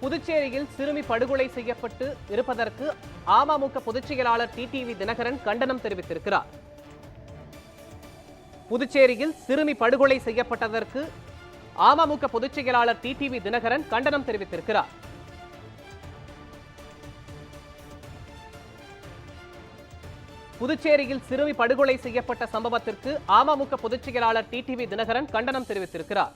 புதுச்சேரியில் சிறுமி படுகொலை செய்யப்பட்டு இருப்பதற்கு அமமுக பொதுச் செயலாளர் டிடிவி தினகரன் கண்டனம் தெரிவித்திருக்கிறார். புதுச்சேரியில் சிறுமி படுகொலை செய்யப்பட்டதற்கு அமமுக பொதுச் செயலாளர் டிடிவி தினகரன் கண்டனம் தெரிவித்திருக்கிறார். புதுச்சேரியில் சிறுமி படுகொலை செய்யப்பட்ட சம்பவத்திற்கு அமமுக பொதுச் செயலாளர் டிடிவி தினகரன் கண்டனம் தெரிவித்திருக்கிறார்.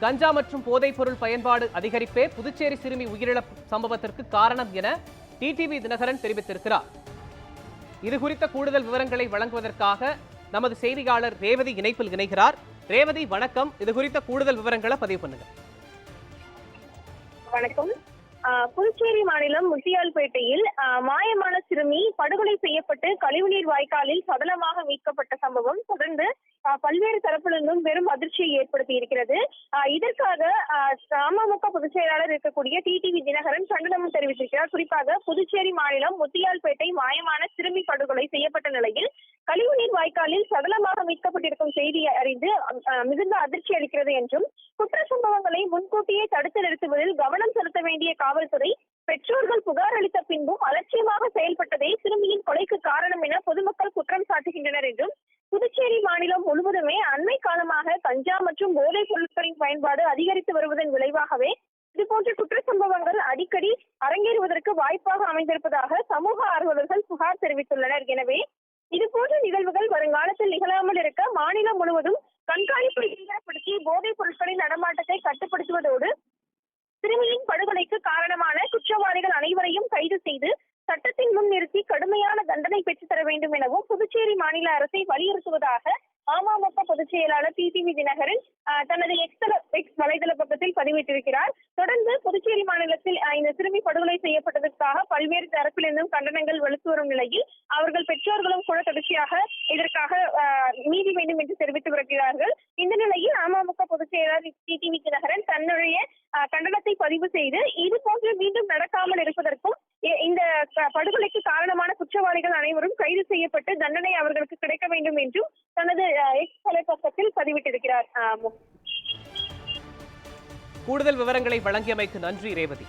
கஞ்சா மற்றும் போதைப் பொருள் பயன்பாடு அதிகரிப்பே புதுச்சேரி சிறுமி உயிரிழப்பு சம்பவத்திற்கு காரணம் என டிடிவி தினகரன் தெரிவித்திருக்கிறார். இது குறித்த கூடுதல் விவரங்களை வழங்குவதற்காக நமது செய்தியாளர் ரேவதி இணைப்பில் இணைகிறார். ரேவதி வணக்கம். இது குறித்த கூடுதல் விவரங்களை பதிவு பண்ணுங்க. வணக்கம். ஆஹ் புதுச்சேரி மாநிலம் முத்தியால்பேட்டையில் ஆஹ் மாயமான சிறுமி படுகொலை செய்யப்பட்டு கழிவுநீர் வாய்க்காலில் சடலமாக மீட்கப்பட்ட சம்பவம் தொடர்ந்து ஆஹ் பல்வேறு தரப்பிலிருந்தும் பெரும் அதிர்ச்சியை ஏற்படுத்தி இருக்கிறது இதற்காக அமமுக பொதுச் செயலாளர் இருக்கக்கூடிய டிடிவி தினகரன் கண்டனம் தெரிவித்திருக்கிறார். குறிப்பாக புதுச்சேரி மாநிலம் முத்தியால்பேட்டை மாயமான சிறுமி படுகொலை செய்யப்பட்ட நிலையில் கழிவுநீர் வாய்க்காலில் சடலமாக மீட்கப்பட்டிருக்கும் செய்தியை அறிந்து மிகுந்த அதிர்ச்சி அளிக்கிறது என்றும் குற்ற சம்பவங்களை முன்கூட்டியே தடுத்து நிறுத்துவதில் கவனம் செலுத்த வேண்டிய காவல்துறை பெற்றோர்கள் புகார் அளித்த பின்பும் அலட்சியமாக செயல்பட்டதே சிறுமியின் கொலைக்கு காரணம் என பொதுமக்கள் குற்றம் சாட்டுகின்றனர் என்றும் புதுச்சேரி மாநிலம் முழுவதுமே அண்மை காலமாக கஞ்சா மற்றும் போதைப் பொருட்களின் பயன்பாடு அதிகரித்து வருவதன் விளைவாகவே இதுபோன்ற குற்ற சம்பவங்கள் அடிக்கடி அரங்கேறுவதற்கு வாய்ப்பாக அமைந்திருப்பதாக சமூக ஆர்வலர்கள் புகார் தெரிவித்துள்ளனர். எனவே இதுபோன்ற நிகழ்வுகள் வருங்காலத்தில் நிகழாமல் இருக்க மாநிலம் முழுவதும் கண்காணிப்பை தீவிரப்படுத்தி போதைப் பொருட்களின் நடமாட்டத்தை கட்டுப்படுத்துவதோடு சிறுமியின் படுகொலைக்கு காரணமான குற்றவாளிகள் அனைவரையும் கைது செய்து சட்டத்தின் முன் நிறுத்தி கடுமையான தண்டனை பெற்றுத்தர வேண்டும் எனவும் புதுச்சேரி மாநில அரசை வலியுறுத்துவதாக அமமுக பொதுச் செயலாளர் டிடிவி தினகரன் தனது எக்ஸ் எக்ஸ் வலைதள பக்கத்தில் பதிவிட்டிருக்கிறார். தொடர்ந்து புதுச்சேரி மாநிலத்தில் இந்த சிறுமி படுகொலை செய்யப்பட்டதற்காக பல்வேறு தரப்பிலிருந்தும் கண்டனங்கள் வலுத்து வரும் நிலையில் அவர்கள் பெற்றோர்களும் கூட தொடர்ச்சியாக இதற்காக ஆஹ், நீதி வேண்டும் என்று தெரிவித்து வருகிறார்கள். இந்த நிலையில் அமமுக பொதுச் செயலாளர் டிடிவி தினகரன் தன்னுடைய கண்டனத்தை பதிவு செய்து இது போன்று மீண்டும் நடக்காமல் இருப்பதற்கும் இந்த படுகொலைக்கு காரணமான குற்றவாளிகள் அனைவரும் கைது செய்யப்பட்டு தண்டனை அவர்களுக்கு கிடைக்க வேண்டும் என்றும் தனது ஆஹ், எக்ஸ் வலைப்பக்கத்தில் பதிவிட்டிருக்கிறார் ஆஹ், கூடுதல் விவரங்களை வழங்கியமைக்கு நன்றி ரேவதி.